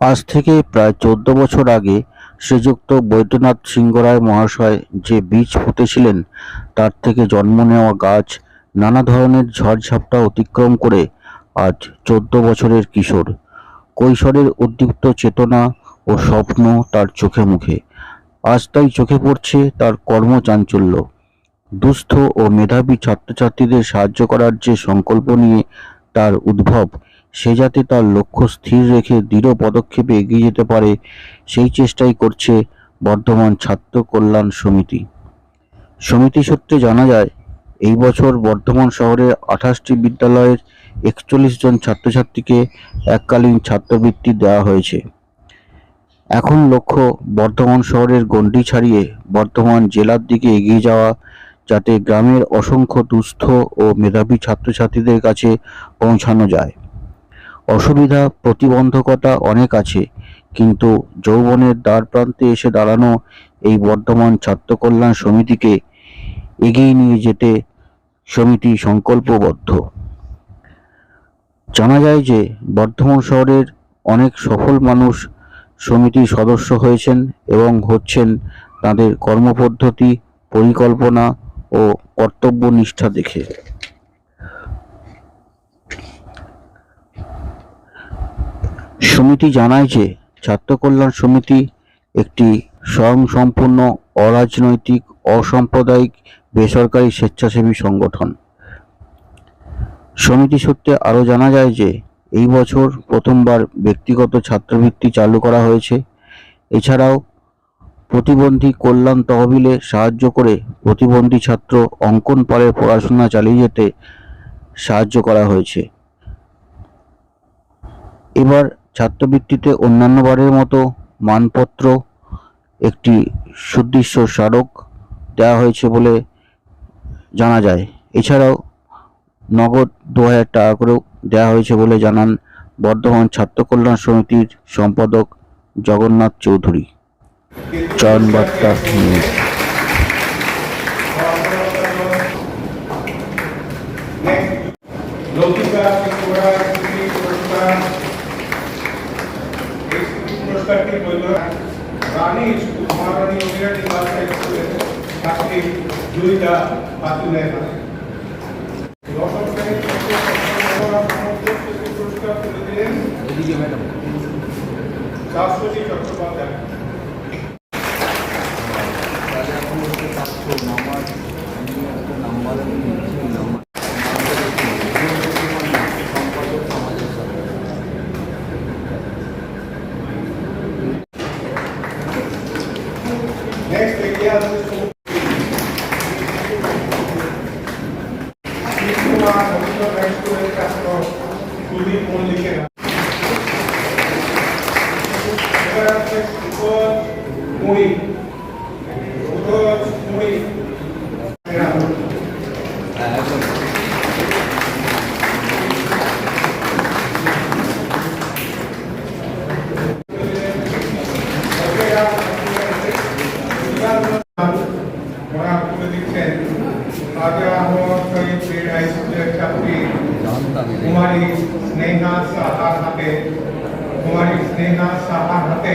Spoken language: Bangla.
আজ থেকে প্রায় চোদ্দ বছর আগে শ্রীযুক্ত বৈদ্যনাথ সিংহরায় মহাশয় যে বীজ পুঁতেছিলেন তার থেকে জন্ম নেওয়া গাছ নানা ধরনের ঝড়ঝাপটা অতিক্রম করে আজ চোদ্দ বছরের কিশোর। কৈশোরের উদ্দীপ্ত চেতনা ও স্বপ্ন তার চোখে মুখে। আজ তাই চোখে পড়ছে তার কর্মচাঞ্চল্য। দুস্থ ও মেধাবী ছাত্রছাত্রীদের সাহায্য করার যে সংকল্প নিয়ে তার উদ্ভব সে যাতে তার লক্ষ্য স্থির রেখে দৃঢ় পদক্ষেপে এগিয়ে যেতে পারে, সেই চেষ্টাই করছে বর্ধমান ছাত্র কল্যাণ সমিতি। সমিতি সূত্রে জানা যায়, এই বছর বর্ধমান শহরের আঠাশটি বিদ্যালয়ের একচল্লিশ জন ছাত্রছাত্রীকে এককালীন ছাত্রবৃত্তি দেওয়া হয়েছে। এখন লক্ষ্য বর্ধমান শহরের গণ্ডি ছাড়িয়ে বর্ধমান জেলার দিকে এগিয়ে যাওয়া, যাতে গ্রামের অসংখ্য দুস্থ ও মেধাবী ছাত্রছাত্রীদের কাছে পৌঁছানো যায়। অসুবিধা, প্রতিবন্ধকতা অনেক আছে, কিন্তু যৌবনের দ্বার প্রান্তে এসে দাঁড়ানো এই বর্ধমান ছাত্র কল্যাণ সমিতিকে এগিয়ে নিয়ে যেতে সমিতি সংকল্পবদ্ধ। জানা যায় যে বর্ধমান শহরের অনেক সফল মানুষ সমিতির সদস্য হয়েছেন এবং হচ্ছেন তাদের কর্মপদ্ধতি, পরিকল্পনা ও কর্তব্যনিষ্ঠা দেখে। সমিতি জানায় যে ছাত্র কল্যাণ সমিতি একটি স্বয়ংসম্পূর্ণ, অরাজনৈতিক, অসাম্প্রদায়িক, বেসরকারি স্বেচ্ছাসেবী সংগঠন। সমিতি সূত্রে আরও জানা যায় যে এই বছর প্রথমবার ব্যক্তিগত ছাত্রবৃত্তি চালু করা হয়েছে। এছাড়াও প্রতিবন্ধী কল্যাণ তহবিলে সাহায্য করে প্রতিবন্ধী ছাত্র অঙ্কন পারের পড়াশোনা চালিয়ে যেতে সাহায্য করা হয়েছে। এবার ছাত্রবৃত্তিতে অন্যান্য বারের মতো মানপত্র, একটি সুদৃশ্য স্মারক দেওয়া হয়েছে বলে জানা যায়। এছাড়াও নগদ দু হাজার টাকা করেও দেওয়া হয়েছে বলে জানান বর্ধমান ছাত্র কল্যাণ সমিতির সম্পাদক জগন্নাথ চৌধুরী। চয়ন বার্তা খাতুনের হাতে দশম শ্রেণির ছাত্র সমগ্র স্মৃতি পুরস্কার তুলে দিলেন শাশ্বতী চট্টোপাধ্যায়। নেক্সট এগিয়ে আসছে শিবকুমার রবীন্দ্র হাই স্কুলের ছাত্র সুদীপ মল্লিকের এবার कुमारी स्नेहा साहा हते। कुमारी स्नेहा साहा हते।